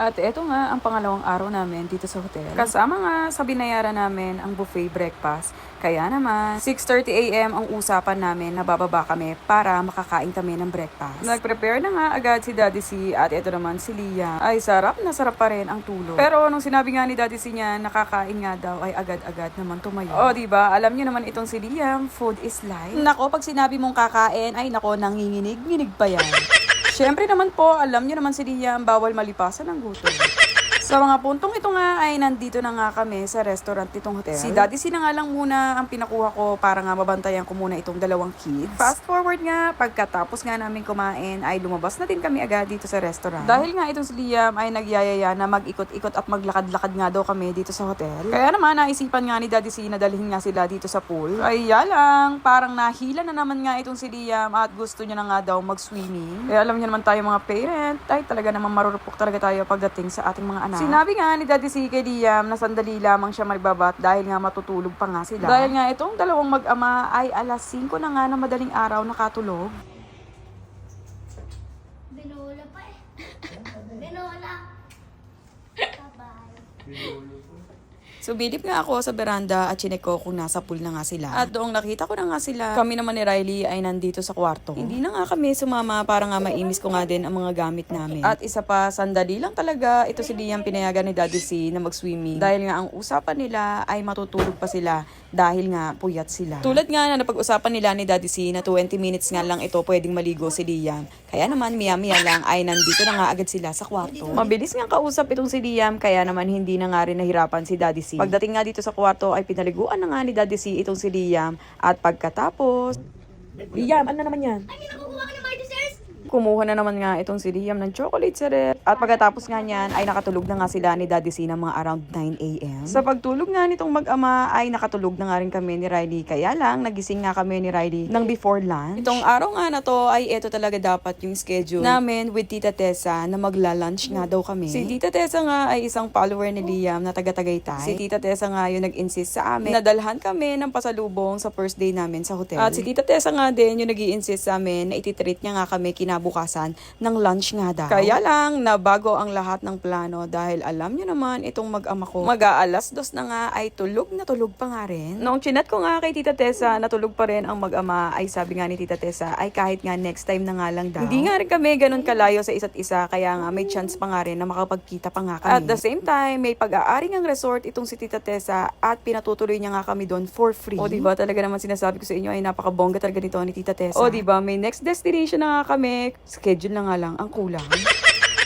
At eto nga ang pangalawang araw namin dito sa hotel. Kasama nga sa binayaran namin ang buffet breakfast. Kaya naman, 6.30 a.m. ang usapan namin na bababa kami para makakain kami ng breakfast. Nag-prepare na nga agad si Daddy C at eto naman si Lia. Ay sarap na sarap pa rin ang tulog. Pero nung sinabi nga ni Daddy C niya nakakain nga daw ay agad-agad naman tumayo. O di ba alam niyo naman itong si Liam, food is life. Nako, pag sinabi mong kakain, ay nako, nanginginig-nginig pa yan. Siyempre naman po, alam niyo naman si Liam, bawal malipasan ng gutom. Sa mga puntong ito nga ay nandito na nga kami sa restaurant nitong hotel. Si Daddy Sina nga lang muna ang pinakuha ko para nga mabantayan ko muna itong dalawang kids. Fast forward nga, pagkatapos nga namin kumain ay lumabas na din kami agad dito sa restaurant. Dahil nga itong si Liam ay nagyayaya na mag-ikot-ikot at maglakad-lakad nga daw kami dito sa hotel. Kaya naman naisipan nga ni Daddy Sina dalhin nga sila dito sa pool. Ay lang, parang nahila na naman nga itong si Liam at gusto niya na nga daw mag-swimming. Kaya alam niyo naman tayo mga parent, ay talaga naman marurupok talaga tayo pagdating sa ating mga anak. Sinabi nga ni Daddy C kay Liam na sandali lamang siya magbabat dahil nga matutulog pa nga sila. Dahil nga itong dalawang mag-ama ay alas 5 na nga na madaling araw nakatulog. Binola pa eh. Binola. Bye-bye. So, bilip nga ako sa veranda at chinek ko kung nasa pool na nga sila. At doong nakita ko na nga sila, kami naman ni Riley ay nandito sa kwarto. Hindi na nga kami sumama para nga maimis ko nga din ang mga gamit namin. At isa pa, sandali lang talaga, ito si Liam pinayagan ni Daddy C na mag-swimming. Dahil nga ang usapan nila ay matutulog pa sila dahil nga puyat sila. Tulad nga na napag-usapan nila ni Daddy C na 20 minutes nga lang ito pwedeng maligo si Liam. Kaya naman miya-miya lang ay nandito na nga agad sila sa kwarto. Mabilis nga kausap itong si Liam kaya naman hindi na nga rin nahirapan si Daddy C. Pagdating nga dito sa kwarto ay pinaliguan na nga ni Daddy C itong si Liam at pagkatapos Liam, ano na naman yan? Ay, may nakukuha ka ng my desserts? Kumuha na naman nga itong si Liam ng chocolate syrup. At pagkatapos nga niyan, ay nakatulog na nga sila ni Daddy ng mga around 9 a.m. Sa pagtulog nga nitong mag-ama, ay nakatulog na nga rin kami ni Riley. Kaya lang, nagising nga kami ni Riley ng before lunch. Itong araw nga na to, ay ito talaga dapat yung schedule namin with Tita Tessa na magla-lunch nga daw kami. Si Tita Tessa nga ay isang follower ni Liam na taga-Tagaytay. Si Tita Tessa nga yung nag-insist sa amin. Nadalhan kami ng pasalubong sa first day namin sa hotel. At si Tita Tessa nga din yung nag insist sa amin na ititreat niya nga kami kinabukasan ng lunch nga daw. Kaya lang, nabago ang lahat ng plano dahil alam niyo naman itong mag-ama ko. Mag-aalas dos na nga ay tulog na tulog pa nga rin. Noong chinat ko nga kay Tita Tessa na tulog pa rin ang mag-ama ay sabi nga ni Tita Tessa ay kahit nga next time na nga lang daw. Hindi nga rin kami ganun kalayo sa isa't isa kaya nga may chance pa nga rin na makapagkita pa nga kami. At the same time, may pag-aari ng resort itong si Tita Tessa at pinatutuloy niya nga kami doon for free. O diba talaga naman sinasabi ko sa inyo ay napakabongga talaga nito ni Tita Tessa. O diba may next destination na nga kami. Schedule na nga lang ang kulang.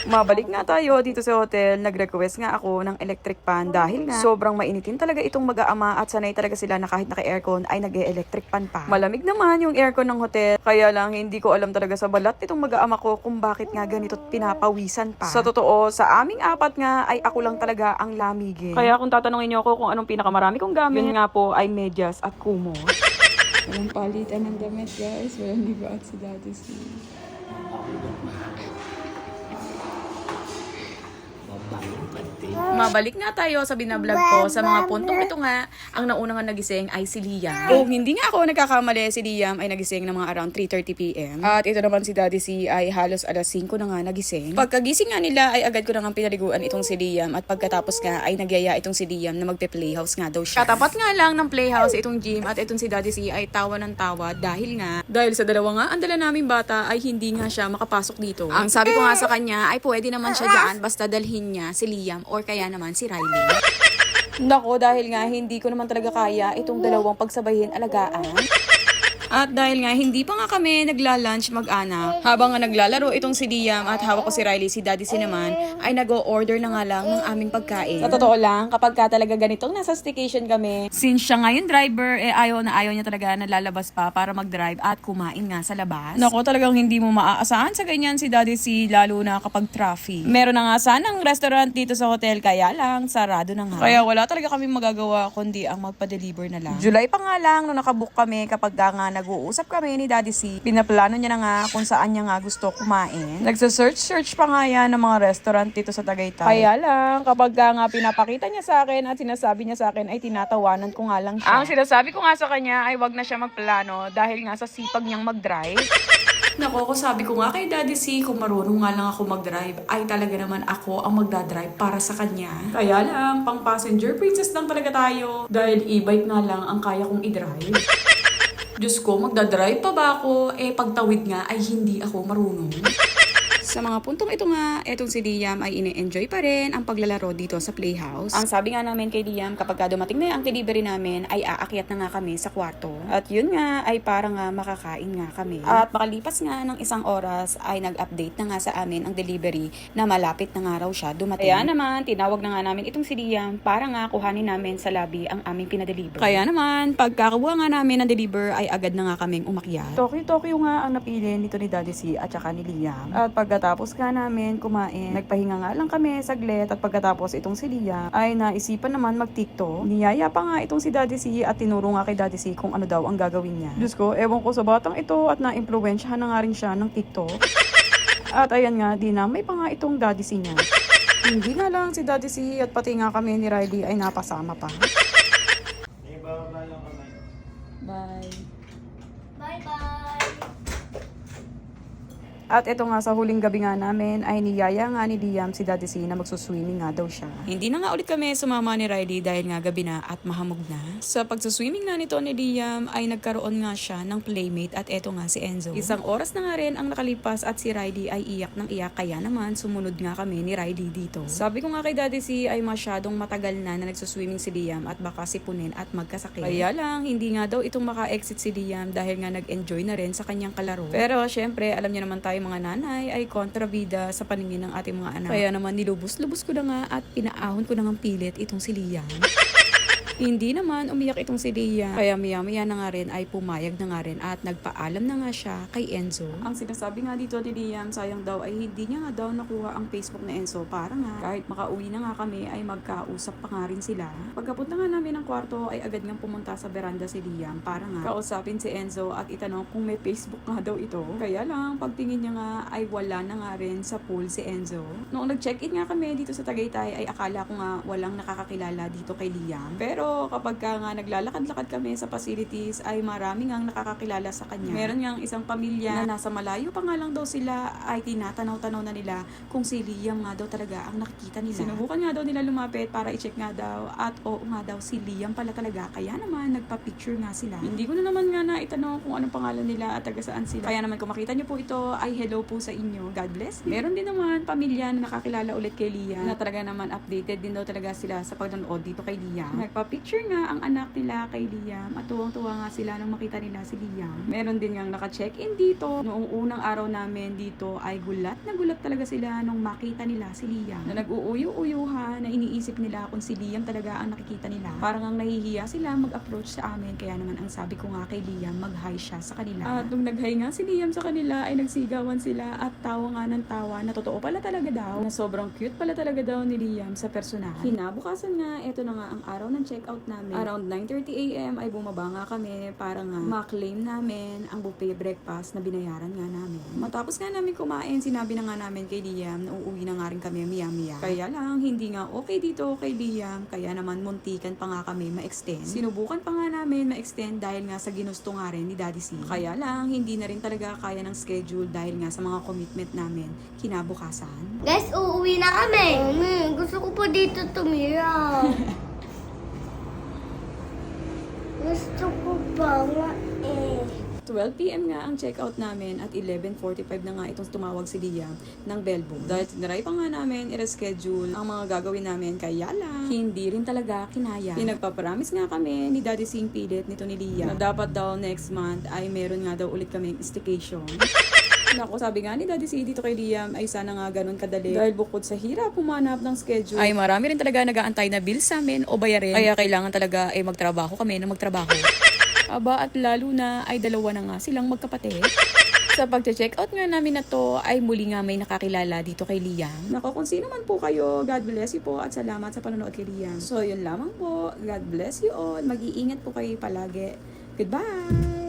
Mabalik nga tayo dito sa hotel. Nag-request nga ako ng electric fan dahil nga sobrang mainitin talaga itong mag-aama at sanay talaga sila na kahit naka-aircon ay nag-electric fan pa. Malamig naman yung aircon ng hotel. Kaya lang hindi ko alam talaga sa balat itong mag-aama ko kung bakit nga ganito pinapawisan pa. Sa totoo, sa aming apat nga ay ako lang talaga ang lamigin. Kaya kung tatanungin niyo ako kung anong pinakamarami kong gamit, yun nga po ay medyas at kumos. Walang palitan ng damit, guys. Walang libaat si Daddy C. Mabalik nga tayo sa binablog ko sa mga puntong ito nga, ang nauna nga nagising ay si Liam. Kung hindi nga ako nagkakamali, si Liam ay nagising ng mga around 3.30pm. At ito naman si Daddy C ay halos alas 5 na nga nagising. Pagkagising nga nila ay agad ko na nga pinaliguan itong si Liam at pagkatapos nga ay nagyaya itong si Liam na magpe-playhouse nga daw siya. Katapat nga lang ng playhouse itong gym at itong si Daddy C ay tawa ng tawa dahil nga, dahil sa dalawa nga ang dala naming bata ay hindi nga siya makapasok dito. Ang sabi ko nga sa kanya ay pwede naman siya dyan basta dalhin niya si Liam or kaya naman si Riley. Nako, dahil nga hindi ko naman talaga kaya itong dalawang pagsabayin alagaan. At dahil nga hindi pa nga kami nagla-lunch mag-anak, habang nga naglalaro itong si Liam at hawak ko si Riley, si Daddy si naman, ay nag-o-order na nga lang ng aming pagkain. Sa totoo lang, kapag ka talaga ganitong nasa staycation kami, since siya nga yung driver, eh ayaw na ayaw niya talaga na lalabas pa para mag-drive at kumain nga sa labas. Nako, talagang hindi mo maaasahan sa ganyan si Daddy si lalo na kapag traffic. Meron na nga sanang restaurant dito sa hotel, kaya lang, sarado na nga. Kaya wala talaga kami magagawa kundi ang magpa-deliver na lang. July pa nga lang, nung nakabook kami, kapag ka nga nag-uusap kami ni Daddy C, pinaplano niya na nga kung saan niya nga gusto kumain. Nagsa-search-search pa nga yan ng mga restaurant dito sa Tagaytay. Kaya lang, kapag ka nga pinapakita niya sa akin at sinasabi niya sa akin ay tinatawanan ko nga lang siya. Ang sinasabi ko nga sa kanya ay wag na siya magplano dahil nga sa sipag niyang mag-drive. Nako, ko sabi ko nga kay Daddy C, kung marunong nga lang ako mag-drive, ay talaga naman ako ang magdadrive para sa kanya. Kaya lang, pang passenger princess lang talaga tayo. Dahil e-bike nga lang ang kaya kong i-drive. Diyos ko, magdadrive pa ba ako? Eh, pagtawid nga ay hindi ako marunong. Sa mga puntong ito nga, etong si Liam ay ine-enjoy pa rin ang paglalaro dito sa playhouse. Ang sabi nga namin kay Liam, kapag ka dumating na ang delivery namin, ay aakyat na nga kami sa kwarto. At yun nga, ay para nga makakain nga kami. At makalipas nga ng isang oras, ay nag-update na nga sa amin ang delivery na malapit na nga raw siya dumating. Kaya naman, tinawag na nga namin itong si Liam para nga kuhanin namin sa lobby ang aming pinadeliver. Kaya naman, pagkakabuha nga namin ng deliver, ay agad na nga kaming umakyat. Tokyo-Tokyo nga ang napili nito ni Daddy C at saka ni Liam. At pagkatapos nga namin kumain, nagpahinga nga lang kami saglit at pagkatapos itong si Liam ay naisipan naman mag-tiktok. Niyaya pa nga itong si Daddy C at tinuro nga kay Daddy C kung ano daw ang gagawin niya. Diyos ko, ewan ko sa batang ito at na-impluensyahan na nga rin siya ng TikTok. At ayan nga, dinamay pa nga itong Daddy C niya. Hindi nga lang si Daddy C at pati nga kami ni Riley ay napasama pa. At ito nga sa huling gabi nga namin ay niyaya nga ni Liam si Daddy C na magsuswimming nga daw siya. Hindi na nga ulit kami sumama ni Riley dahil nga gabi na at mahamog na. Sa pagsuswimming nga nito ni Liam ay nagkaroon nga siya ng playmate at eto nga si Enzo. Isang oras na nga rin ang nakalipas at si Riley ay iyak ng iyak kaya naman sumunod nga kami ni Riley dito. Sabi ko nga kay Daddy C ay masyadong matagal na na nagsuswimming si Liam at baka sipunin at magkasakit. Kaya lang hindi nga daw itong maka-exit si Liam dahil nga nag-enjoy na rin sa kanyang kalaro. Pero syempre alam niyo naman tayo mga nanay ay kontrabida sa paningin ng ating mga anak. Kaya naman nilubos-lubos ko na nga at pinaahon ko na ng pilit itong si Liam. Hindi naman umiyak itong si Lia. Kaya maya-maya na nga rin ay pumayag na nga rin at nagpaalam na nga siya kay Enzo. Ang sinasabi nga dito ni Liam, sayang daw ay hindi niya nga daw nakuha ang Facebook na Enzo para nga kahit makauwi na nga kami ay magkausap pa nga rin sila. Pagkapunta nga namin ng kwarto ay agad ngang pumunta sa veranda si Liam para nga kausapin si Enzo at itanong kung may Facebook nga daw ito. Kaya lang pagtingin niya nga ay wala na nga rin sa pool si Enzo. Noong nag-check-in nga kami dito sa Tagaytay ay akala ko nga walang nakakakilala dito kay Liam. Pero kapag ka nga naglalakad-lakad kami sa facilities ay marami nga nakakakilala sa kanya. Meron nga isang pamilya na nasa malayo pa nga lang daw sila ay tinatanaw-tanaw na nila kung si Liam nga daw talaga ang nakikita nila. Sinubukan nga daw nila lumapit para i-check nga daw at oo nga daw si Liam pala talaga. Kaya naman nagpa-picture nga sila. Hindi ko na naman nga na itanong kung anong pangalan nila at taga saan sila. Kaya naman kung makita niyo po ito ay hello po sa inyo. God bless. Meron din naman pamilya na nakakilala ulit kay Liam na talaga naman updated din daw talaga sila sa pagnonood dito kay Liam. Nagpa-picture nga ang anak nila kay Liam at tuwang-tuwa nga sila nung makita nila si Liam. Meron din nga naka-check-in dito. Noong unang araw namin dito ay gulat na gulat talaga sila nung makita nila si Liam. Na nag-uuyo-uyuhan na iniisip nila kung si Liam talaga ang nakikita nila. Parang ang nahihiya sila mag-approach sa amin. Kaya naman ang sabi ko nga kay Liam, mag-hi siya sa kanila. At nung nag-hi nga si Liam sa kanila ay nagsigawan sila at tawa nga ng tawa na totoo pala talaga daw. Na sobrang cute pala talaga daw ni Liam sa personal. Kinabukasan nga, ito na nga ang araw ng check-out namin. Around 9.30am ay bumaba nga kami para nga ma-claim namin ang buffet breakfast na binayaran nga namin. Matapos nga namin kumain, sinabi na nga namin kay Liam na uuwi na nga rin kami miya-miya. Kaya lang, hindi nga okay dito kay Liam. Kaya naman muntikan pa nga kami ma-extend. Sinubukan pa nga namin ma-extend dahil nga sa ginusto nga rin ni Daddy C. Kaya lang, hindi na rin talaga kaya ng schedule dahil nga sa mga commitment namin kinabukasan. Guys, uuwi na kami. Mami, gusto ko pa dito tumira. gusto ko pa nga eh. 12pm nga ang checkout namin at 11.45 na nga itong tumawag si Liam ng bellboom. Dahil tinaray pa nga namin i-reschedule ang mga gagawin namin kaya lang hindi rin talaga kinaya. Pinagpapromise nga kami ni Daddy Sing Pilit nito ni Liam na dapat daw next month ay meron nga daw ulit kaming staycation. Naku, sabi nga ni Daddy C dito kay Liam ay sana nga ganun kadali. Dahil bukod sa hirap humanap ng schedule, ay marami rin talaga nag-aantay na bill sa amin o bayarin. Kaya kailangan talaga ay magtrabaho kami na magtrabaho. Aba at lalo na ay dalawa na nga silang magkapatid. Sa pag-check out nga namin na to ay muli nga may nakakilala dito kay Liam. Nako, kung sino man po kayo, God bless you po at salamat sa panonood kay Liam. So, yun lamang po. God bless you all. Mag-iingat po kayo palagi. Goodbye!